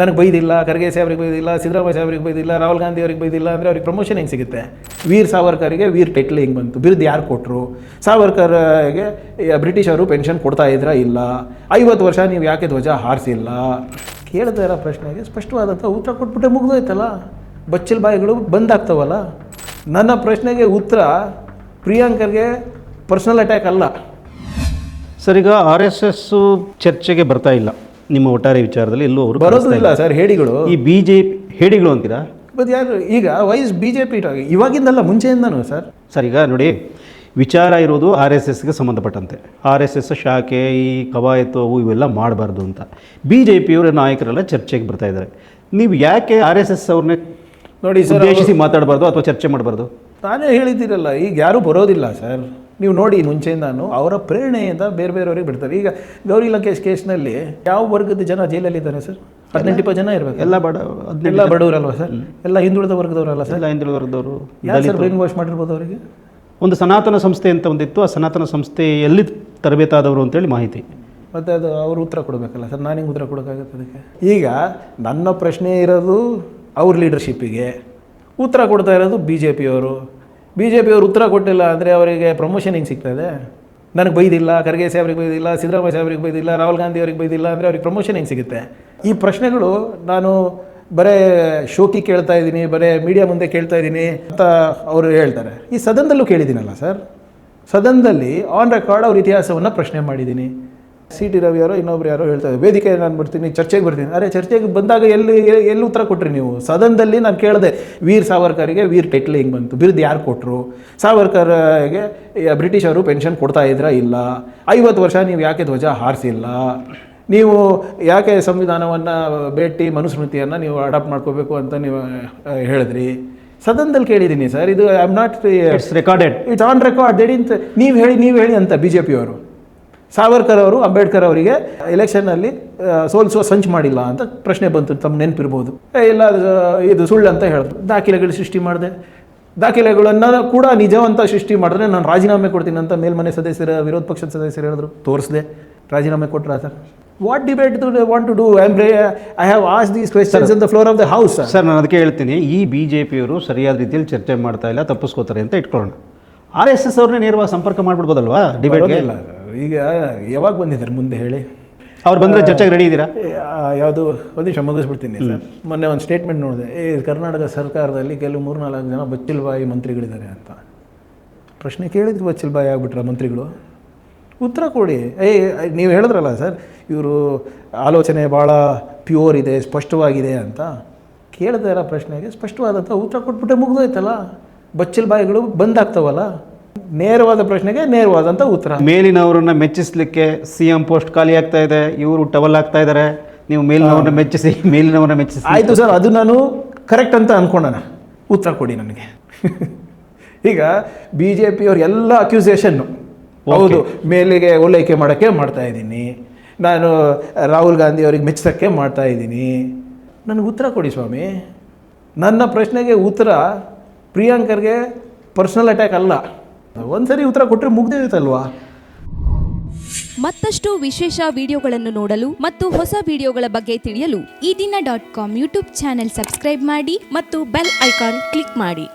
ನನಗೆ ಬೈದಿಲ್ಲ ಖರ್ಗೆ ಸಾಹೇಬ್ರಿಗೆ ಬೈದಿಲ್ಲ, ಸಿದ್ದರಾಮಯ್ಯ ಸಾಹೇಬ್ರಿಗೆ ಬೈದಿಲ್ಲ, ರಾಹುಲ್ ಗಾಂಧಿ ಅವ್ರಿಗೆ ಬೈದಿಲ್ಲ ಅಂದರೆ ಅವ್ರಿಗೆ ಪ್ರಮೋಷನ್ ಹೆಂಗೆ ಸಿಗುತ್ತೆ? ವೀರ್ ಸಾವರ್ಕರಿಗೆ ವೀರ್ ಟೆಟ್ಲಿ ಹೆಂಗೆ ಬಂತು? ಬಿರುದು ಯಾರು ಕೊಟ್ಟರು ಸಾವರ್ಕರ್ಗೆ ಬ್ರಿಟಿಷ್ ಅವರು ಪೆನ್ಷನ್ ಕೊಡ್ತಾ ಇದ್ರಾ ಇಲ್ಲ? ಐವತ್ತು ವರ್ಷ ನೀವು ಯಾಕೆ ಧ್ವಜ ಹಾರಿಸಿಲ್ಲ? ಕೇಳ್ತಾ ಇರೋ ಪ್ರಶ್ನೆಗೆ ಸ್ಪಷ್ಟವಾದಂಥ ಉತ್ತರ ಕೊಟ್ಬಿಟ್ಟೆ ಮುಗಿದೋಯ್ತಲ್ಲ? ಬಚ್ಚಲ್ ಬಾಯಿಗಳು ಬಂದಾಗ್ತವಲ್ಲ ನನ್ನ ಪ್ರಶ್ನೆಗೆ ಉತ್ತರ ಪ್ರಿಯಾಂಕರ್ಗೆ ಪರ್ಸ್ನಲ್ ಅಟ್ಯಾಕ್ ಅಲ್ಲ. ಸರ್, ಈಗ ಆರ್ ಎಸ್ ಎಸ್ಸು ಚರ್ಚೆಗೆ ಬರ್ತಾ ಇಲ್ಲ. ನಿಮ್ಮ ಒಟ್ಟಾರೆ ವಿಚಾರದಲ್ಲಿ ಎಲ್ಲೂ ಅವರು ಬರೋದಿಲ್ಲ ಸರ್ ಹೇಡಿಗಳು. ಈ ಬಿ ಜೆ ಪಿ ಹೇಡಿಗಳು ಅಂತೀರಾ? ಬಟ್ ಯಾರು ಈಗ ವೈಸ್ ಬಿ ಜೆ ಪಿ ಇವಾಗಿಂದಲ್ಲ ಮುಂಚೆಯಿಂದನೂ ಸರ್. ಸರ್ ಈಗ ನೋಡಿ ವಿಚಾರ ಇರೋದು ಆರ್ ಎಸ್ ಎಸ್ಗೆ ಸಂಬಂಧಪಟ್ಟಂತೆ. ಆರ್ ಎಸ್ ಎಸ್ ಶಾಖೆ ಈ ಕವಾಯತು ಅವು ಇವೆಲ್ಲ ಮಾಡಬಾರ್ದು ಅಂತ. ಬಿ ಜೆ ಪಿಯವರ ನಾಯಕರೆಲ್ಲ ಚರ್ಚೆಗೆ ಬರ್ತಾ ಇದ್ದಾರೆ. ನೀವು ಯಾಕೆ ಆರ್ ಎಸ್ ಎಸ್ ಅವ್ರನ್ನೇ ನೋಡಿ ಸರ್ ಉದ್ದೇಶಿಸಿ ಮಾತಾಡಬಾರ್ದು ಅಥವಾ ಚರ್ಚೆ ಮಾಡಬಾರ್ದು? ತಾನೇ ಹೇಳಿದ್ದೀರಲ್ಲ ಈಗ ಯಾರೂ ಬರೋದಿಲ್ಲ ಸರ್. ನೀವು ನೋಡಿ ಮುಂಚೆಯಿಂದಾನು ಅವರ ಪ್ರೇರಣೆಯಿಂದ ಬೇರೆ ಬೇರೆಯವ್ರಿಗೆ ಬಿಡ್ತಾರೆ. ಈಗ ಗೌರಿ ಲಂಕೇಶ್ ಕೇಸ್ನಲ್ಲಿ ಯಾವ ವರ್ಗದ ಜನ ಜೈಲಲ್ಲಿದ್ದಾರೆ ಸರ್? ಹದಿನೆಂಟು ಇಪ್ಪತ್ತು ಜನ ಇರಬೇಕು. ಎಲ್ಲ ಬಡ ಎಲ್ಲ ಬಡವರಲ್ವಾ ಸರ್? ಎಲ್ಲ ಹಿಂದುಳಿದ ವರ್ಗದವರಲ್ಲ ಸರ್? ಎಲ್ಲ ಹಿಂದುಳಿದ ವರ್ಗದವರು ಸರ್ ಬ್ರೈನ್ ವಾಶ್ ಮಾಡಿರ್ಬೋದು ಅವರಿಗೆ? ಒಂದು ಸನಾತನ ಸಂಸ್ಥೆ ಅಂತ ಒಂದಿತ್ತು. ಆ ಸನಾತನ ಸಂಸ್ಥೆ ಎಲ್ಲಿ ತರಬೇತಾದವರು ಅಂತೇಳಿ ಮಾಹಿತಿ. ಮತ್ತು ಅದು ಅವರು ಉತ್ತರ ಕೊಡಬೇಕಲ್ಲ ಸರ್? ನಾನು ಹಿಂಗೆ ಉತ್ತರ ಕೊಡೋಕ್ಕಾಗತ್ತೆ ಅದಕ್ಕೆ? ಈಗ ನನ್ನ ಪ್ರಶ್ನೆ ಇರೋದು ಅವ್ರ ಲೀಡರ್ಶಿಪ್ಪಿಗೆ ಉತ್ತರ ಕೊಡ್ತಾ ಇರೋದು ಬಿ ಜೆ ಪಿಯವರು ಬಿ ಜೆ ಪಿಯವರು ಉತ್ತರ ಕೊಟ್ಟಿಲ್ಲ ಅಂದರೆ ಅವರಿಗೆ ಪ್ರಮೋಷನ್ ಹೆಂಗೆ ಸಿಗ್ತದೆ ನನಗೆ ಬೈದಿಲ್ಲ, ಖರ್ಗೆ ಸಾಹೇಬ್ರಿಗೆ ಬೈದಿಲ್ಲ, ಸಿದ್ದರಾಮಯ್ಯ ಸಾಹೇಬ್ರಿಗೆ ಬೈದಿಲ್ಲ, ರಾಹುಲ್ ಗಾಂಧಿ ಅವ್ರಿಗೆ ಬೈದಿಲ್ಲ ಅಂದರೆ ಅವ್ರಿಗೆ ಪ್ರಮೋಷನ್ ಹೆಂಗೆ ಸಿಗುತ್ತೆ? ಈ ಪ್ರಶ್ನೆಗಳು ನಾನು ಬರೇ ಶೋಕಿ ಕೇಳ್ತಾ ಇದ್ದೀನಿ, ಬರೇ ಮೀಡಿಯಾ ಮುಂದೆ ಕೇಳ್ತಾ ಇದ್ದೀನಿ ಅಂತ ಅವರು ಹೇಳ್ತಾರೆ. ಈ ಸದನದಲ್ಲೂ ಕೇಳಿದ್ದೀನಲ್ಲ ಸರ್? ಸದನದಲ್ಲಿ ಆನ್ ರೆಕಾರ್ಡ್ ಅವ್ರ ಇತಿಹಾಸವನ್ನು ಪ್ರಶ್ನೆ ಮಾಡಿದ್ದೀನಿ. ಸಿ ಟಿ ರವಿ ಯಾರೋ ಇನ್ನೊಬ್ರು ಯಾರೋ ಹೇಳ್ತಾರೆ ವೇದಿಕೆ ನಾನು ಬರ್ತೀನಿ ಚರ್ಚೆಗೆ ಬರ್ತೀನಿ. ಅರೆ ಚರ್ಚೆಗೆ ಬಂದಾಗ ಎಲ್ಲಿ ಎಲ್ಲಿ ಉತ್ತರ ಕೊಟ್ರಿ ನೀವು? ಸದನದಲ್ಲಿ ನಾನು ಕೇಳಿದೆ ವೀರ್ ಸಾವರ್ಕರ್ಗೆ ವೀರ್ ಟೆಟ್ಲಿ ಹೆಂಗೆ ಬಂತು? ಬಿರುದು ಯಾರು ಕೊಟ್ಟರು ಸಾವರ್ಕರ್ಗೆ ಬ್ರಿಟಿಷ್ ಅವರು ಪೆನ್ಷನ್ ಕೊಡ್ತಾ ಇದ್ರಾ ಇಲ್ಲ? ಐವತ್ತು ವರ್ಷ ನೀವು ಯಾಕೆ ಧ್ವಜ ಹಾರಿಸಿಲ್ಲ? ನೀವು ಯಾಕೆ ಸಂವಿಧಾನವನ್ನು ಭೇಟಿ ಮನುಸ್ಮೃತಿಯನ್ನು ನೀವು ಅಡಾಪ್ಟ್ ಮಾಡ್ಕೋಬೇಕು ಅಂತ ನೀವು ಹೇಳಿದ್ರಿ? ಸದನದಲ್ಲಿ ಕೇಳಿದ್ದೀನಿ ಸರ್. ಇದು I am not it's recorded it's on record ದೇಡಿಂತ ನೀವು ಹೇಳಿ ನೀವು ಹೇಳಿ ಅಂತ ಬಿ ಜೆ ಪಿಯವರು ಸಾವರ್ಕರ್ ಅವರು ಅಂಬೇಡ್ಕರ್ ಅವರಿಗೆ ಎಲೆಕ್ಷನ್ನಲ್ಲಿ ಸೋಲಿಸುವ ಸಂಚು ಮಾಡಿಲ್ಲ ಅಂತ ಪ್ರಶ್ನೆ ಬಂತು ತಮ್ಮ ನೆನಪಿರ್ಬೋದು. ಇಲ್ಲ ಇದು ಸುಳ್ಳು ಅಂತ ಹೇಳಿದ್ರು. ದಾಖಲೆಗಳು ಸೃಷ್ಟಿ ಮಾಡಿದೆ. ದಾಖಲೆಗಳನ್ನು ಕೂಡ ನಿಜವಂತ ಸೃಷ್ಟಿ ಮಾಡಿದ್ರೆ ನಾನು ರಾಜೀನಾಮೆ ಕೊಡ್ತೀನಿ ಅಂತ ಮೇಲ್ಮನೆ ಸದಸ್ಯರ ವಿರೋಧ ಪಕ್ಷದ ಸದಸ್ಯರು ಹೇಳಿದ್ರು. ತೋರಿಸಿದೆ. ರಾಜೀನಾಮೆ ಕೊಟ್ರ sir? What debate want to do I I have ask these questions in the floor of the house sir sir ನಾನು ಅದಕ್ಕೆ ಹೇಳ್ತೀನಿ. ಈ ಬಿ ಜೆ ಪಿಯವರು ಸರಿಯಾದ ರೀತಿಯಲ್ಲಿ ಚರ್ಚೆ ಮಾಡ್ತಾ ಇಲ್ಲ ತಪ್ಪಿಸ್ಕೋತಾರೆ ಅಂತ ಇಟ್ಕೊಳ್ಳೋಣ. ಆರ್ ಎಸ್ ಎಸ್ ಅವ್ರನ್ನೇ ನೇರವಾಗಿ ಸಂಪರ್ಕ ಮಾಡ್ಬಿಡ್ಬೋದಲ್ವಾ? ಡಿಬೇಟ್ಗೆ ಇಲ್ಲ ಈಗ ಯಾವಾಗ ಬಂದಿದ್ದಾರೆ ಮುಂದೆ ಹೇಳಿ? ಅವ್ರು ಬಂದರೆ ಚರ್ಚೆಗೆ ರೆಡಿ ಇದ್ದೀರಾ ಯಾವುದು ಒಂದು ನಿಮಿಷ ಮುಗಿಸ್ಬಿಡ್ತೀನಿ ಸರ್. ಮೊನ್ನೆ ಒಂದು ಸ್ಟೇಟ್ಮೆಂಟ್ ನೋಡಿದೆ. ಏ ಕರ್ನಾಟಕ ಸರ್ಕಾರದಲ್ಲಿ ಕೆಲವು ಮೂರು ನಾಲ್ಕು ಜನ ಬಚ್ಚಿಲ್ಬಾಯಿ ಮಂತ್ರಿಗಳಿದ್ದಾರೆ ಅಂತ. ಪ್ರಶ್ನೆ ಕೇಳಿದ್ರು ಬಚ್ಚಿಲ್ಬಾಯಿ ಆಗ್ಬಿಟ್ರ ಮಂತ್ರಿಗಳು? ಉತ್ತರ ಕೊಡಿ. ಏ ನೀವು ಹೇಳಿದ್ರಲ್ಲ ಸರ್ ಇವರು ಆಲೋಚನೆ ಭಾಳ ಪ್ಯೂರ್ ಇದೆ ಸ್ಪಷ್ಟವಾಗಿದೆ ಅಂತ. ಇರೋ ಪ್ರಶ್ನೆಗೆ ಸ್ಪಷ್ಟವಾದಂಥ ಉತ್ತರ ಕೊಟ್ಬಿಟ್ಟೆ ಮುಗಿದೋಯ್ತಲ್ಲ. ಬಚ್ಚಿಲ್ಬಾಯಿಗಳು ಬಂದಾಗ್ತವಲ್ಲ. ನೇರವಾದ ಪ್ರಶ್ನೆಗೆ ನೇರವಾದಂಥ ಉತ್ತರ. ಮೇಲಿನವರನ್ನ ಮೆಚ್ಚಿಸ್ಲಿಕ್ಕೆ ಸಿ ಎಂ ಪೋಸ್ಟ್ ಖಾಲಿ ಆಗ್ತಾ ಇದೆ ಇವರು ಟವಲ್ ಆಗ್ತಾ ಇದ್ದಾರೆ ನೀವು ಮೇಲಿನವ್ರನ್ನ ಮೆಚ್ಚಿಸಿ ಮೇಲಿನವ್ರನ್ನ ಮೆಚ್ಚಿಸಿ ಆಯಿತು ಸರ್ ಅದು ನಾನು ಕರೆಕ್ಟ್ ಅಂತ ಅನ್ಕೊಂಡಣ ಉತ್ತರ ಕೊಡಿ ನನಗೆ. ಈಗ ಬಿ ಜೆ ಪಿಯವ್ರ ಎಲ್ಲ ಅಕ್ಯೂಸೇಷನ್ನು ಹೌದು ಮೇಲಿಗೆ ಓಲೈಕೆ ಮಾಡೋಕ್ಕೆ ಮಾಡ್ತಾ ಇದ್ದೀನಿ ನಾನು ರಾಹುಲ್ ಗಾಂಧಿ ಅವ್ರಿಗೆ ಮೆಚ್ಚಿಸೋಕ್ಕೆ ಮಾಡ್ತಾ ಇದ್ದೀನಿ. ನನಗೆ ಉತ್ತರ ಕೊಡಿ ಸ್ವಾಮಿ. ನನ್ನ ಪ್ರಶ್ನೆಗೆ ಉತ್ತರ ಪ್ರಿಯಾಂಕರ್ಗೆ ಪರ್ಸ್ನಲ್ ಅಟ್ಯಾಕ್ ಅಲ್ಲ. ಒಂದ್ಸರಿ ಉತ್ತರ ಕೊಟ್ಟರೆ ಮುಗ್ದಿರುತ್ತಲ್ವಾ ಮತ್ತಷ್ಟು ವಿಶೇಷ ವಿಡಿಯೋಗಳನ್ನು ನೋಡಲು ಮತ್ತು ಹೊಸ ವಿಡಿಯೋಗಳ ಬಗ್ಗೆ ತಿಳಿಯಲು ಈ ದಿನ dot com YouTube channel subscribe ಮಾಡಿ ಮತ್ತು ಬೆಲ್ ಐಕಾನ್ ಕ್ಲಿಕ್ ಮಾಡಿ.